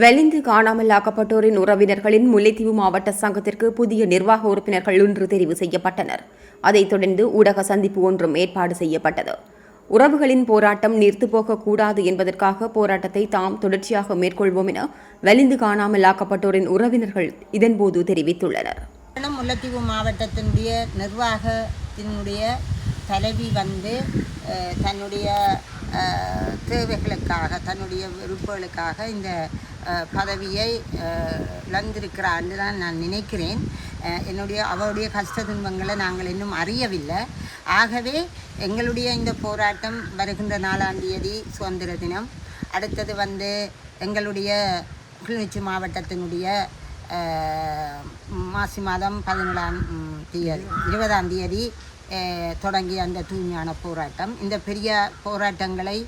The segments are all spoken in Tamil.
வெளிந்து காணாமல் ஆக்கப்பட்டோரின் உறவினர்களின் முல்லைத்தீவு மாவட்ட சங்கத்திற்கு புதிய நிர்வாக உறுப்பினர்கள் இன்று தெரிவு செய்யப்பட்டனர். அதைத் தொடர்ந்து ஊடக சந்திப்பு ஒன்றும் ஏற்பாடு செய்யப்பட்டது. உறவுகளின் போராட்டம் நிறுத்து போகக்கூடாது என்பதற்காக போராட்டத்தை தாம் தொடர்ச்சியாக மேற்கொள்வோம் என வெளிந்து காணாமல் ஆக்கப்பட்டோரின் உறவினர்கள் இதன்போது தெரிவித்துள்ளனர். முல்லைத்தீவு மாவட்டத்தினுடைய நிர்வாகத்தினுடைய தலைவி வந்து தன்னுடைய தேவைகளுக்காக தன்னுடைய விருப்பங்களுக்காக இந்த பதவியை அஹ், இழந்திருக்கிறார் என்று தான் நான் நினைக்கிறேன். என்னுடைய அவருடைய கஷ்ட துன்பங்களை நாங்கள் இன்னும் அறியவில்லை. ஆகவே எங்களுடைய இந்த போராட்டம் வருகின்ற நாலாம் தேதி சுதந்திர தினம். அடுத்தது வந்து எங்களுடைய கிளிநொச்சி மாவட்டத்தினுடைய மாசி மாதம் பதினேழாம் தேதி இருபதாம் தேதி தொடங்கிய அந்த தூய்மையான போராட்டம். இந்த பெரிய போராட்டங்களை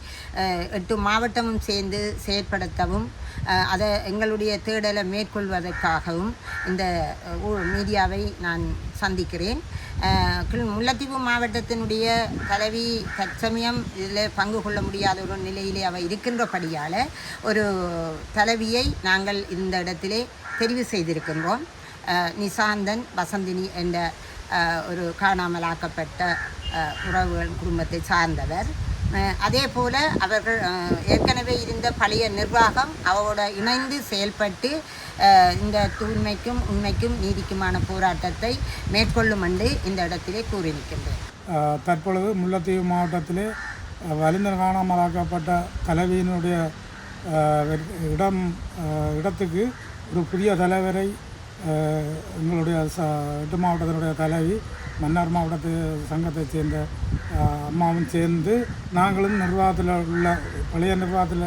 எட்டு மாவட்டமும் சேர்ந்து செயற்படுத்தவும் அதை எங்களுடைய தேடலை மேற்கொள்வதற்காகவும் இந்த ஊ- மீடியாவை நான் சந்திக்கிறேன். முல்லத்தீவு மாவட்டத்தினுடைய தலைவி தற்சமயம் இதில் பங்கு கொள்ள முடியாத ஒரு நிலையிலே அவள் இருக்கின்றபடியால் ஒரு தலைவியை நாங்கள் இந்த இடத்திலே தெரிவு செய்திருக்கின்றோம். நிசாந்தன் வசந்தினி என்ற ஒரு காணாமலாக்கப்பட்ட உறவுகள் குடும்பத்தை சார்ந்தவர் அதே போல் அவர்கள் ஏற்கனவே இருந்த பழைய நிர்வாகம் அவரோட இணைந்து செயல்பட்டு இந்த தூய்மைக்கும் உண்மைக்கும் நீதிக்குமான போராட்டத்தை மேற்கொள்ளும் என்று இந்த இடத்திலே கூறி நிற்கின்றேன் தற்பொழுது முல்லைத்தீவு மாவட்டத்திலே வலிந்தர் காணாமலாக்கப்பட்ட தலைவியினுடைய இடம் இடத்துக்கு ஒரு புதிய தலைவரை எங்களுடைய ச எட்டு மாவட்டத்தினுடைய தலைவி மன்னார் மாவட்டத்து சங்கத்தை சேர்ந்த அம்மாவும் சேர்ந்து நாங்களும் நிர்வாகத்தில் உள்ள பழைய நிர்வாகத்தில்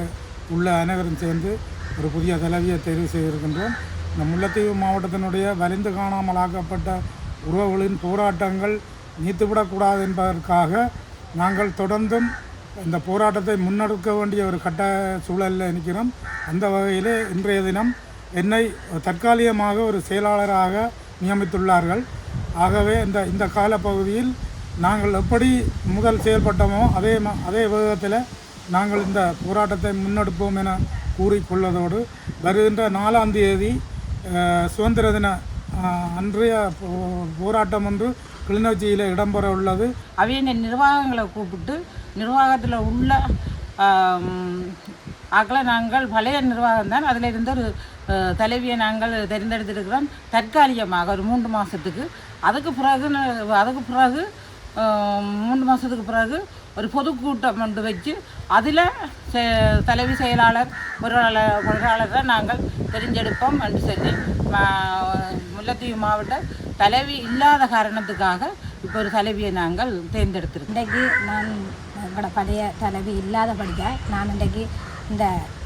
உள்ள அனைவரும் சேர்ந்து ஒரு புதிய தலைவியை தெரிவு செய்திருக்கின்றோம். இந்த முல்லைத்தீவு மாவட்டத்தினுடைய வலிந்து காணாமலாக்கப்பட்ட உறவுகளின் போராட்டங்கள் நீத்துவிடக்கூடாது என்பதற்காக நாங்கள் தொடர்ந்தும் இந்த போராட்டத்தை முன்னெடுக்க வேண்டிய ஒரு கட்ட சூழலில் நிற்கிறோம் அந்த வகையிலே இன்றைய தினம் என்னை தற்காலிகமாக ஒரு செயலாளராக நியமித்துள்ளார்கள். ஆகவே இந்த இந்த காலப்பகுதியில் நாங்கள் எப்படி முதல் செயல்பட்டோமோ அதே அதே விதத்தில் நாங்கள் இந்த போராட்டத்தை முன்னெடுப்போம் என கூறிக்கொள்வதோடு வருகின்ற நாலாம் தேதி சுதந்திர தின அன்றைய போ- போராட்டம் ஒன்று கிளிநொச்சியில் இடம்பெற உள்ளது. அவைய நிர்வாகங்களை கூப்பிட்டு நிர்வாகத்தில் உள்ள ஆகல நாங்கள் பழைய நிர்வாகம் தான். அதில் இருந்து ஒரு தலைவியை நாங்கள் தெரிந்தெடுத்திருக்கிறோம். தற்காலிகமாக ஒரு மூன்று மாதத்துக்கு அதுக்கு பிறகு அதுக்கு பிறகு மூன்று மாதத்துக்கு பிறகு ஒரு பொதுக்கூட்டம் ஒன்று வச்சு அதில் செ- தலைவி செயலாளர் பொருளாளர் பொருளாளரை நாங்கள் தெரிஞ்செடுப்போம் என்று சொல்லி மா- முல்லைத்தீவு மாவட்ட தலைவி இல்லாத காரணத்துக்காக இப்போ ஒரு தலைவியை நாங்கள் தேர்ந்தெடுத்திருக்கோம். இன்றைக்கு நான் எங்களோட பழைய தலைவி இல்லாதபடியாக நான் இன்றைக்கு இந்த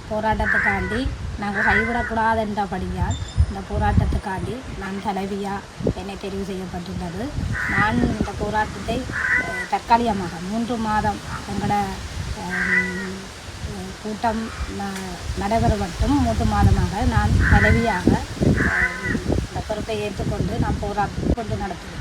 போராட்டத்துக்காண்டி நாங்கள் கைவிடக்கூடாதுன்றபடியால் இந்த போராட்டத்துக்காண்டி நான் தலைவியாக என்னை தெரிவு செய்யப்பட்டுள்ளது. நான் இந்த போராட்டத்தை தற்காலிகமாக மூன்று மாதம் எங்களோட கூட்டம் ந- மட்டும் மூன்று மாதமாக நான் தலைவியாக இந்த பொறுப்பை ஏற்றுக்கொண்டு நான் போராட்டம் கொண்டு நடத்துவேன்